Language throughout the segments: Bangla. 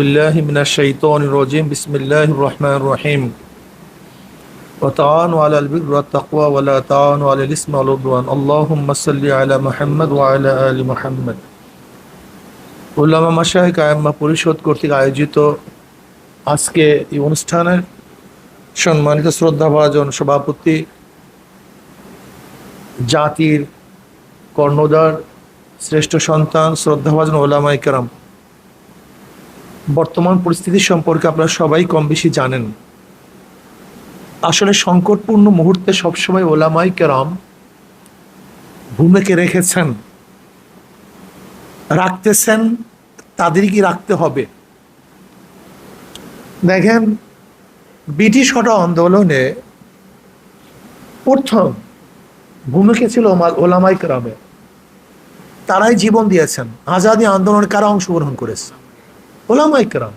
بالله من الشيطان الرجيم بسم الله الرحمن الرحيم وتعاونوا على البر والتقوى ولا تعاونوا على الإثم والعدوان اللهم صل على محمد وعلى آل محمد উল্লামা মাসাহিক আয়াম্মা পরিষদ কর্তৃক আয়োজিত আজকে এই অনুষ্ঠানের সম্মানিত শ্রদ্ধাভাজন সভাপতি জাতির কর্ণধার শ্রেষ্ঠ সন্তান শ্রদ্ধাভাজন ওলামা ইকরাম বর্তমান পরিস্থিতি সম্পর্কে আপনারা সবাই কম বেশি জানেন। আসলে সংকটপূর্ণ মুহূর্তে সবসময় ওলামাই কেরাম ভূমিকে রেখেছেন, রাখতেছেন, তাদেরই কি রাখতে হবে? দেখেন, ব্রিটিশ হটা আন্দোলনে প্রথম ভূমিকা ছিল ওলামাই কেরামে তারাই জীবন দিয়েছেন। আজাদি আন্দোলনে কারা অংশগ্রহণ করেছে? ওলামাই কেরাম।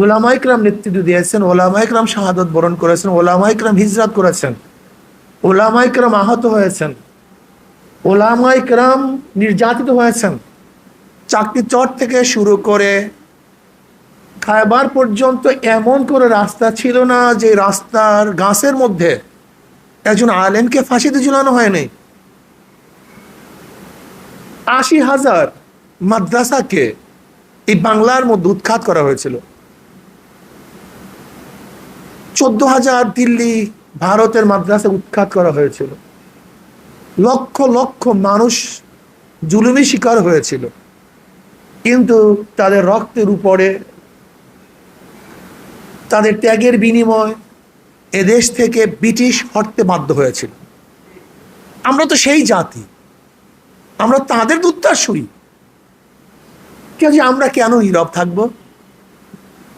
ওলামাইকরাম নেতৃত্ব দিয়েছেন ওলামাইকরাম শাহাদত বরণ করেছেন ওলামাইকরাম হিজরাত করেছেন ওলামাইকরাম আহত হয়েছেন ওলামাইকরাম নির্যাতিত হয়েছেন। চাকরি চট থেকে শুরু করে খায়বার পর্যন্ত এমন করে রাস্তা ছিল না যে রাস্তার গাছের মধ্যে একজন আলেমকে ফাঁসিতে ঝুলানো হয়নি। আশি হাজার মাদ্রাসাকে এই বাংলার মধ্যে উৎখাত করা হয়েছিল। চোদ্দ হাজার দিল্লি ভারতের মাদ্রাসা উৎখাত করা হয়েছিল। লক্ষ লক্ষ মানুষ জুলুমি শিকার হয়েছিল। কিন্তু তাদের রক্তের উপরে, তাদের ত্যাগের বিনিময় এদেশ থেকে ব্রিটিশ হটতে বাধ্য হয়েছিল। আমরা তো সেই জাতি। আমরা তাদের দুত্তাসুই কাজে আমরা কেন নীরব থাকব?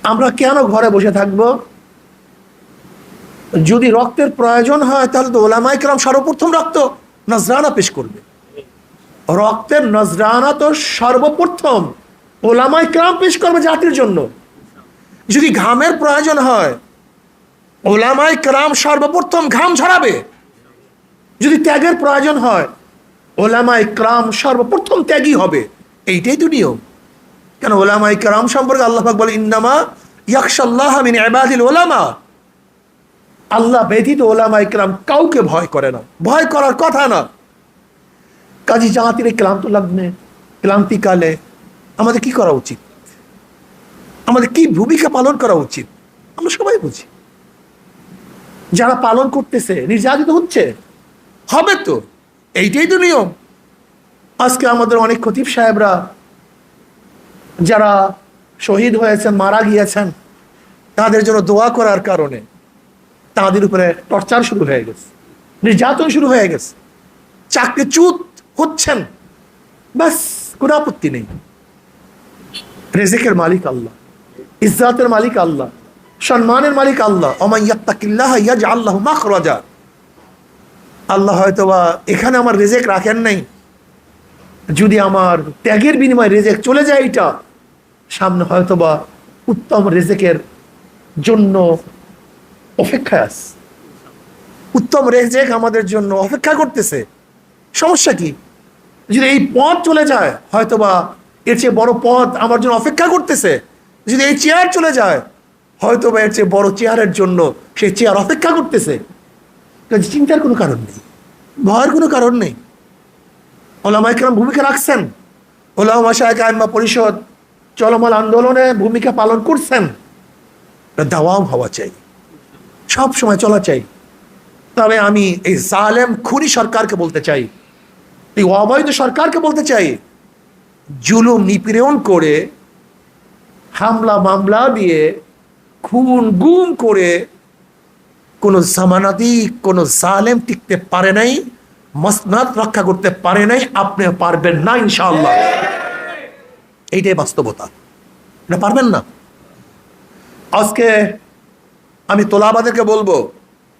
আমরা কেন ঘরে বসে থাকব? যদি রক্তের প্রয়োজন হয়, তাহলে তো ওলামাইকরাম সর্বপ্রথম রক্ত, নজরানা পেশ করবে। রক্তের নজরানা তো সর্বপ্রথম ওলামাই ওলামাইকরাম পেশ করবে জাতির জন্য। যদি ঘামের প্রয়োজন হয় ওলামাই কালাম সর্বপ্রথম ঘাম ঝরাবে। যদি ত্যাগের প্রয়োজন হয় ওলামাই ক্রাম সর্বপ্রথম ত্যাগই হবে। এইটাই তো নিয়ম। কেন ওলামাই কালাম সম্পর্কে আল্লাহাক বলে, ইন্নামা ইয়াকশাল্লাহ মিন ইবাদিল ওলামা। আল্লাহ ব্যতীত ওলামা ইকরাম কাউকে ভয় করে না। ভয় করার কথা না। কাজী জাহাতির ক্লান্ত লগ্নে, ক্লান্তিকালে আমাদের কি করা উচিত? আমাদের কি ভূমিকা পালন করা উচিত? আমরা সবাই বুঝি। যারা পালন করতেছে, নির্যাতিত হচ্ছে, হবে তো। এইটাই তো নিয়ম। আজকে আমাদের অনেক খতিব সাহেবরা যারা শহীদ হয়েছেন, মারা গিয়েছেন, তাদের জন্য দোয়া করার কারণে তাদের উপরে টর্চার শুরু হয়ে গেছে, নির্যাতন শুরু হয়ে গেছে। চাকরি চুত হচ্ছেন, ব্যাস, কোনো আপত্তি নেই। রেজেকের মালিক আল্লাহ, ইজ্জাতের মালিক আল্লাহ, সম্মানের মালিক আল্লাহ। আল্লাহ মাখরাজা। আল্লাহ হয়তো বা এখানে আমার রেজেক রাখেন নাই। যদি আমার ত্যাগের বিনিময়ে রেজেক চলে যায় এটা সামনে হয়তো বা উত্তম রেজেকের জন্য অপেক্ষায় আস উত্তম রেজেক আমাদের জন্য অপেক্ষা করতেছে। সমস্যা কি? যদি এই পথ চলে যায় হয়তো বা এর চেয়ে বড় পথ আমার জন্য অপেক্ষা করতেছে। যদি এই চেয়ার চলে যায় হয়তো বা এর চেয়ে বড় চেয়ারের জন্য সেই চেয়ার অপেক্ষা করতেছে। চিন্তার কোনো কারণ নেই। ভয়ের কোনো কারণ নেই। ওলামাইকরাম ভূমিকা রাখছেন। ওলামা শাহেক আইম্মা পরিষদ চলমান আন্দোলনে ভূমিকা পালন করছেন। দাওয়াও হওয়া চাই। সব সময় চলা চাই। তবে আমি এই জালেম খুনি সরকারকে বলতে চাই। এই অবৈধ সরকারকে বলতে চাই। জুলুম নিপীড়ন করে, হামলা মামলা দিয়ে খুন গুম করে কোনো জামানাতি, কোনো জালেম টিকতে পারে নাই, মসনাদ রক্ষা করতে পারে নাই আপনি পারবেন না ইনশাআল্লাহ। এইটাই বাস্তবতা। এটা পারবেন না। আজকে আমি তোলাবাদেরকে বলব,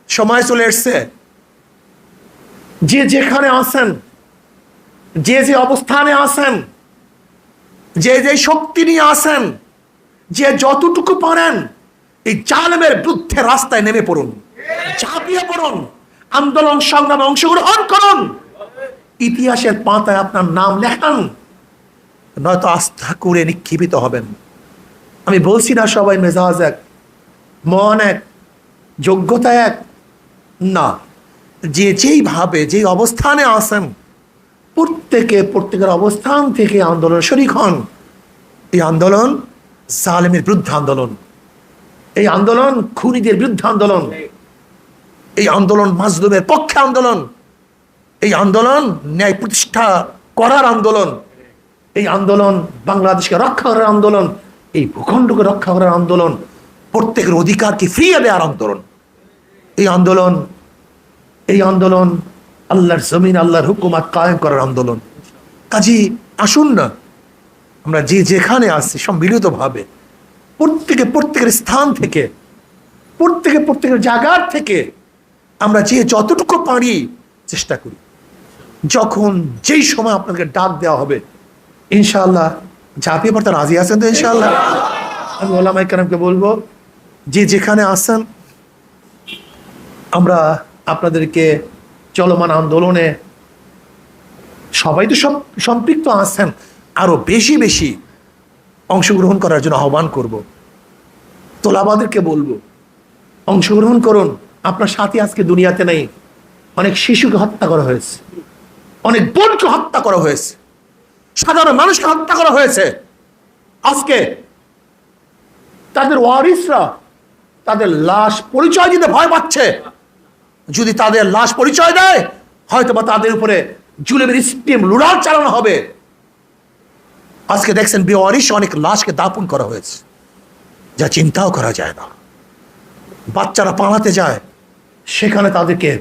সময় চলে এসছে। যে যেখানে আছেন, যে যে অবস্থানে আছেন, যে যে শক্তি নিয়ে আসেন যে যতটুকু পারেন, এই জালেমের বিরুদ্ধে রাস্তায় নেমে পড়ুন, ঝাঁপিয়ে পড়ুন, আন্দোলন সংগ্রামে অংশগ্রহণ করুন। ইতিহাসের পাতায় আপনার নাম লেখান। নয়তো আস্থা করে নিক্ষিপিত হবেন। আমি বলছি না সবাই মেজাজ এক, মন এক, যোগ্যতা এক, না। যে যেইভাবে যেই অবস্থানে আসেন প্রত্যেকে, প্রত্যেকের অবস্থান থেকে আন্দোলন শরিক হন। এই আন্দোলন জালেমের বিরুদ্ধে আন্দোলন। এই আন্দোলন খুনিদের বিরুদ্ধে আন্দোলন। এই আন্দোলন মাজলুমের পক্ষে আন্দোলন। এই আন্দোলন ন্যায় প্রতিষ্ঠা করার আন্দোলন। এই আন্দোলন, বাংলাদেশকে রক্ষা করার আন্দোলন, এই ভূখণ্ডকে রক্ষা করার আন্দোলন, প্রত্যেকের অধিকারকে ফিরিয়ে দেওয়ার আন্দোলন। এই আন্দোলন এই আন্দোলন আল্লাহর জমিন, আল্লাহর হুকুমাত কায়েম করার আন্দোলন। কাজী, আসুন না। আমরা যে যেখানে আসছি সম্মিলিতভাবে, প্রত্যেকে প্রত্যেকের স্থান থেকে, প্রত্যেকে প্রত্যেকের জায়গার থেকে, আমরা যে যতটুকু পারি চেষ্টা করি। যখন যেই সময় আপনাকে ডাক দেওয়া হবে ইনশাআল্লাহ ঝাঁপিয়ে পড়তে রাজি আছেন তো ইনশাল্লাহ আমি ওলামাই কালামকে বলব, যে যেখানে আসেন আমরা আপনাদেরকে চলমান আন্দোলনে সবাই তো সম্পৃক্ত আছেন, আরও বেশি বেশি অংশগ্রহণ করার জন্য আহ্বান করব। তোলাবাদেরকে বলব, অংশগ্রহণ করুন, আপনার সাথী আজকে দুনিয়াতে নেই, অনেক শিশুকে হত্যা করা হয়েছে, অনেক বোনকে হত্যা করা হয়েছে। সাধারণ মানুষকে হত্যা করা হয়েছে। আজকে তাদের ওয়ারিসরা তাদের লাশ পরিচয় দিতে ভয় পাচ্ছে। যদি তাদের লাশ পরিচয় দেয় হয়তো বা তাদের উপরে জুলেমের স্টিম লুড়াল চালানো হবে। আজকে দেখছেন বেওয়ারিশ অনেক লাশকে দাপন করা হয়েছে। যা চিন্তাও করা যায় না। বাচ্চারা পালাতে যায়। সেখানে তাদেরকে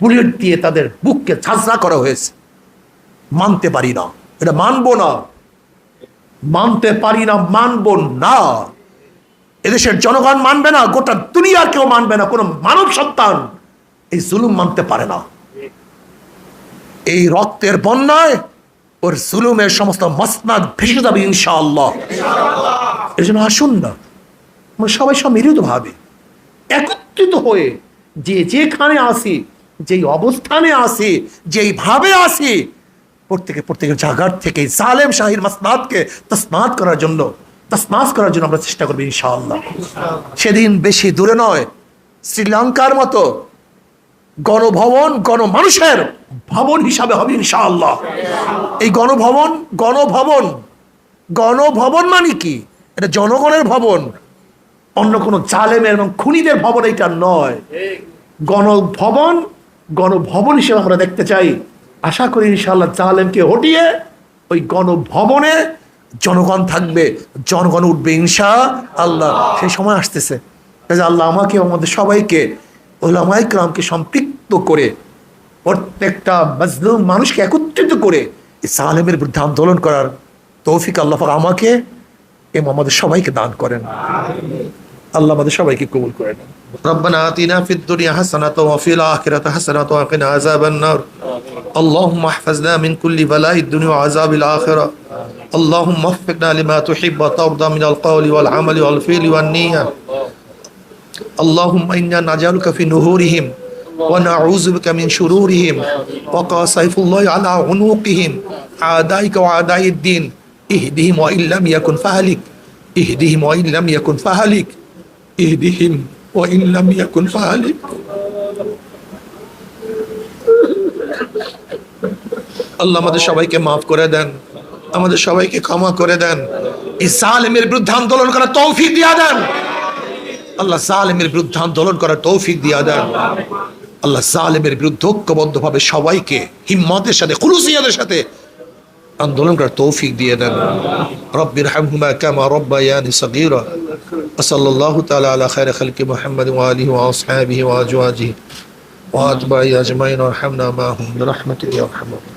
বুলেট দিয়ে তাদের বুককে ঝাঁঝরা করা হয়েছে। মানতে পারি না। এটা মানবো না। মানতে পারি না মানবো না। এদেশের জনগণ মানবে না গোটা দুনিয়ার কেউ মানবে না কোনো মানব সন্তান এই জুলুম মানতে পারে না। এই রক্তের বন্যায় ওর জুলুমের সমস্ত মসনাদ ভেসে যাবে ইনশাআল্লাহ। এর জন্য আসুন না। আমরা সবাই সম্মিলিত ভাবে একত্রিত হয়ে যে যেখানে আসি যেই অবস্থানে আসি যেইভাবে আসি প্রত্যেকে প্রত্যেকের জাগার থেকে জালেম শাহির মাসনাদকে তসনাদ করার জন্য তসনাস করার জন্য আমরা চেষ্টা করব ইনশাআল্লাহ। সেদিন বেশি দূরে নয়, শ্রীলঙ্কার মতো গণভবন গণমানুষের ভবন হিসাবে হবে ইনশাআল্লাহ। এই গণভবন গণভবন গণভবন মানে কি? এটা জনগণের ভবন। অন্য কোনো জালেমের এবং খুনিদের ভবন এটা নয়। গণভবন গণভবন হিসেবে আমরা দেখতে চাই আশা করি ইনশাল্লাহ জালেমকে হটিয়ে ওই গণভবনে জনগণ থাকবে, জনগণ উঠবে ইনশা আল্লাহ। সেই সময় আসতেছে। কাজে আল্লাহ আমাকে আমাদের সবাইকে ওলামাই ক্রামকে সম্পৃক্ত করে, প্রত্যেকটা মজলুম মানুষকে একত্রিত করে এই সালেমের বিরুদ্ধে আন্দোলন করার তৌফিক আল্লাহ আমাকে এবং আমাদের সবাইকে দান করেন। আল্লাহ আমাদের সবাইকে কবুল করে নেন। ربنا آتنا في الدنيا حسنة وفي الآخرة حسنة وقنا عذاب النار اللهم احفظنا من كل بلاء الدنيا وعذاب الآخرة اللهم وفقنا لما تحب وترضى من القول والعمل والفعل والنية اللهم إنا نجعلك في نهورهم ونعوذ بك من شرورهم وقع سيف الله على عنقهم أعدائك وأعداء الدين اهدهم وإن لم يكن فهلك اهدهم وإن لم يكن فهلك اهدهم وإن لم يكن فهلك আল্লাহ আমাদের সবাইকে মাফ করে দেন আমাদের সবাইকে ক্ষমা করে দেন এই সালেমের বিরুদ্ধে আন্দোলন করার তৌফিক দিয়া দেন আল্লাহ সালেমের বিরুদ্ধে আন্দোলন করার তৌফিক দিয়া দেন আল্লাহ সালেমের বিরুদ্ধে ঐক্যবদ্ধ ভাবে সবাইকে হিম্মতের সাথে খুলুসিয়াদের সাথে আন্দোলন করার তৌফিক দিয়ে দেন রব্বির হামহুমা কামা রব্বায়ানি সগীরা وصلى الله تعالى على خير خلق محمد وآله وأصحابه وأزواجه وأتباعه أجمعين وارحمنا معهم برحمتك يا أرحم الراحمين